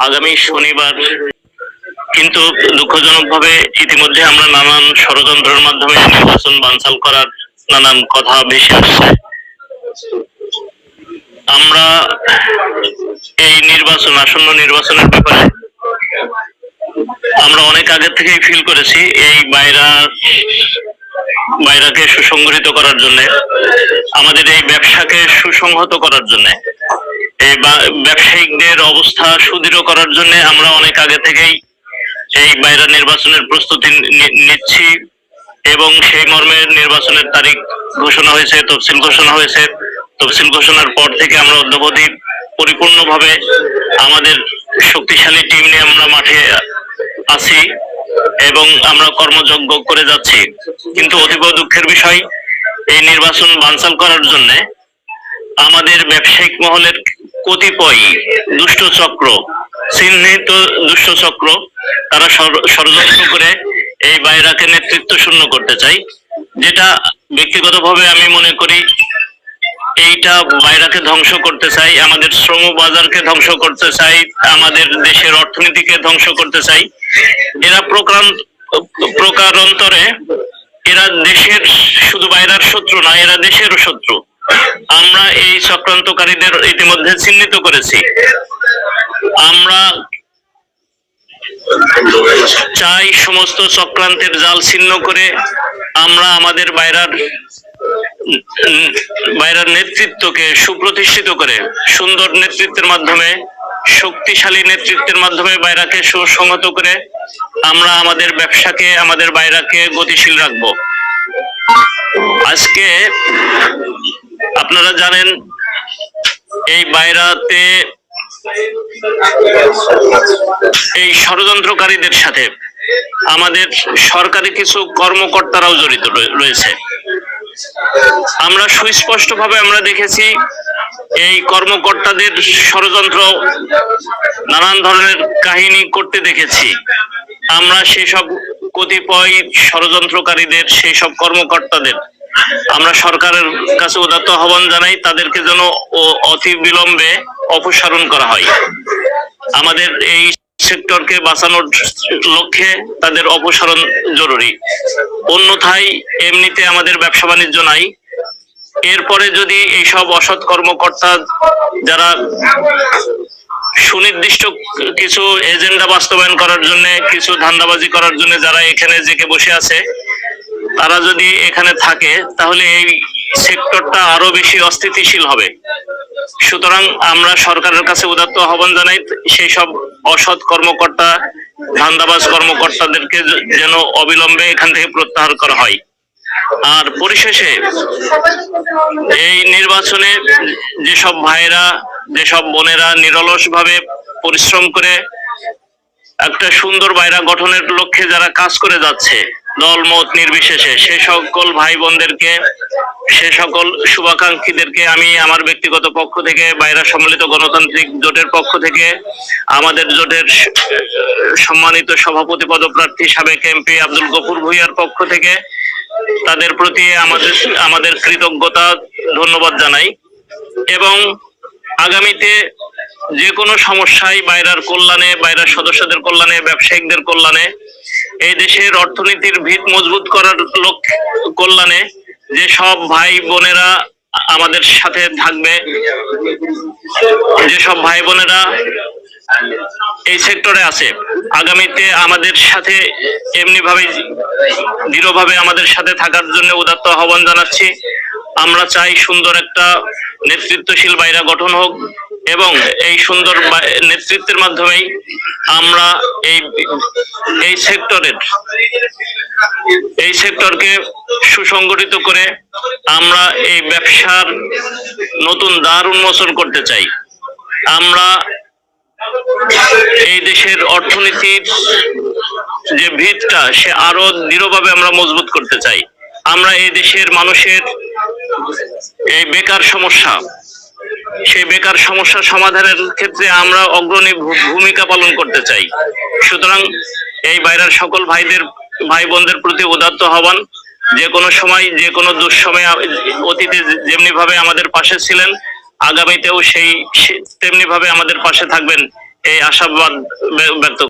আগামী শনিবার। কিন্তু দুঃখজনকভাবে ইতিমধ্যে আমরা নানান ষড়যন্ত্রের মাধ্যমে নির্বাচন বানচাল করার নানান কথা ভেসে আসছে। আমরা এই নির্বাচন, আসন্ন নির্বাচনের ব্যাপারে আমরা অনেক আগে থেকেই ফিল করেছি এই বাইরা, বাইরাকে সুসংগঠিত করার জন্য, আমাদের এই ব্যবসাকে সুসংহত করার জন্য। ব্যবসায়িকদের অবস্থা সুদৃঢ় করার জন্য আমরা অনেক আগে থেকেই এই বাইরা নির্বাচনের প্রস্তুতি নিচ্ছি এবং সেই মর্মে নির্বাচনের তারিখ ঘোষণা হয়েছে, তফসিল ঘোষণা হয়েছে। তফসিল ঘোষণার পর থেকে আমরা অদ্যবধি পরিপূর্ণভাবে আমাদের শক্তিশালী টিম নিয়ে আমরা মাঠে আছি এবং আমরা কর্মযজ্ঞ করে যাচ্ছি। কিন্তু অতীব দুঃখের বিষয়, এই নির্বাচন বানচাল করার জন্য আমাদের ব্যবসায়িক মহলের কতিপয় দুষ্ট চক্র চিহ্নিত দুষ্ট চক্র তারা ষড়- ষড়যন্ত্র করে এই বাইরাকে নেতৃত্ব শূন্য করতে চাই। যেটা ব্যক্তিগতভাবে আমি মনে করি এইটা বাইরাকে ধ্বংস করতে চাই, আমাদের শ্রম বাজারকে ধ্বংস করতে চাই, আমাদের দেশের অর্থনীতিকে ধ্বংস করতে চাই। এরা প্রকার প্রকারান্তরে এরা দেশের শুধু বাইরার শত্রু না, এরা দেশেরও শত্রু। আমরা এই চক্রান্তকারীদের ইতিমধ্যে চিহ্নিত করেছি। আমরা চাই সমস্ত চক্রান্তের জাল ছিন্ন করে আমরা আমাদের বাইরার বাইরার নেতৃত্বকে সুপ্রতিষ্ঠিত করে সুন্দর নেতৃত্বের মাধ্যমে, শক্তিশালী নেতৃত্বের মাধ্যমে বাইরাকে সুসংহত করে আমরা আমাদের ব্যবসাকে, আমাদের বাইরাকে গতিশীল রাখব। আজকে আপনারা জানেন, এই বাইরাতে এই ষড়যন্ত্রকারীদের সাথে আমাদের সরকারি কিছু কর্মকর্তারাও জড়িত রয়েছে। আমরা সুস্পষ্টভাবে আমরা দেখেছি, এই কর্মকর্তাদের ষড়যন্ত্র নানান ধরনের কাহিনী করতে দেখেছি। আমরা সেসব কতিপয় ষড়যন্ত্রকারীদের সেই সব কর্মকর্তাদের আমরা সরকারের কাছে উদাত্ত আহ্বান জানাই, তাদেরকে যেন অতি বিলম্বে অপসারণ করা হয়। আমাদের এই সেক্টরকে বাঁচানোর লক্ষ্যে তাদের অপসারণ জরুরি। অন্যথায় এমনিতে আমাদের ব্যবসা বাণিজ্য নাই। এরপরে যদি এইসব অসৎ কর্মকর্তা যারা সুনির্দিষ্ট কিছু এজেন্ডা বাস্তবায়ন করার জন্য, কিছু ধান্দাবাজি করার জন্য যারা এখানে জেকে বসে আছে তারা যদি এখানে থাকে, তাহলে এই সেক্টরটা আরও বেশি অস্থিতিশীল হবে। সুতরাং আমরা সরকারের কাছে উদাত্ত আহ্বান জানাই, সেই সব অসৎ কর্মকর্তা, ধান্দাবাজ কর্মকর্তাদেরকে যেন অবিলম্বে এখান থেকে প্রত্যাহার করা হয়। আর পরিশেষে, এই নির্বাচনে যেসব ভাইরা যেসব বোনেরা নিরলস ভাবে পরিশ্রম করে একটা সুন্দর বাইরা গঠনের লক্ষ্যে যারা কাজ করে যাচ্ছে দল মত নির্বিশেষে। সে সকল ভাই বোনদেরকে সে সকল শুভাকাঙ্ক্ষীদেরকে আমি আমার ব্যক্তিগত পক্ষ থেকে, বাইরা সম্মিলিত গণতান্ত্রিক জোটের পক্ষ থেকে, আমাদের জোটের সম্মানিত সভাপতি পদপ্রার্থী সাবেক এমপি আব্দুল গফুর ভুইয়ার পক্ষ থেকে, তাদের প্রতি আমাদের আমাদের কৃতজ্ঞতা, ধন্যবাদ জানাই। এবং আগামীতে যে কোনো সমস্যায় বাইরার কল্যাণে, বাইরার সদস্যদের কল্যাণে, ব্যবসায়িকদের কল্যাণে এই দেশের অর্থনীতির ভিত মজবুত করার লক্ষ্য কল্যাণে যে সব ভাই বোনেরা আমাদের সাথে থাকবে যেসব ভাই বোনেরা এই সেক্টরে আছে, আগামীতে আমাদের সাথে এমনি ভাবে দৃঢ়ভাবে আমাদের সাথে থাকার জন্য উদাত্ত আহ্বান জানাচ্ছি। আমরা চাই সুন্দর একটা নেতৃত্বশীল বাইরা গঠন হোক এবং এই সুন্দর নেতৃত্বের মাধ্যমেই আমরা এই এই সেক্টরের এই সেক্টরকে সুসংগঠিত করে আমরা এই ব্যবসার নতুন দ্বার উন্মোচন করতে চাই। আমরা এই দেশের অর্থনীতির যে ভিতটা, সে আরও দৃঢ়ভাবে আমরা মজবুত করতে চাই। আমরা এই দেশের মানুষের এই বেকার সমস্যা সেই বেকার সমস্যা সমাধানের ক্ষেত্রে আমরা অগ্রণী ভূমিকা পালন করতে চাই। সুতরাং এই বাইরের সকল ভাইদের ভাই বোনদের প্রতি উদাত্ত হবান যে কোনো সময়, যে কোনো দুঃসময়ে অতীতে যেমনি ভাবে আমাদের পাশে ছিলেন, আগামীতেও সেই তেমনি ভাবে আমাদের পাশে থাকবেন, এই আশাবাদ ব্যক্ত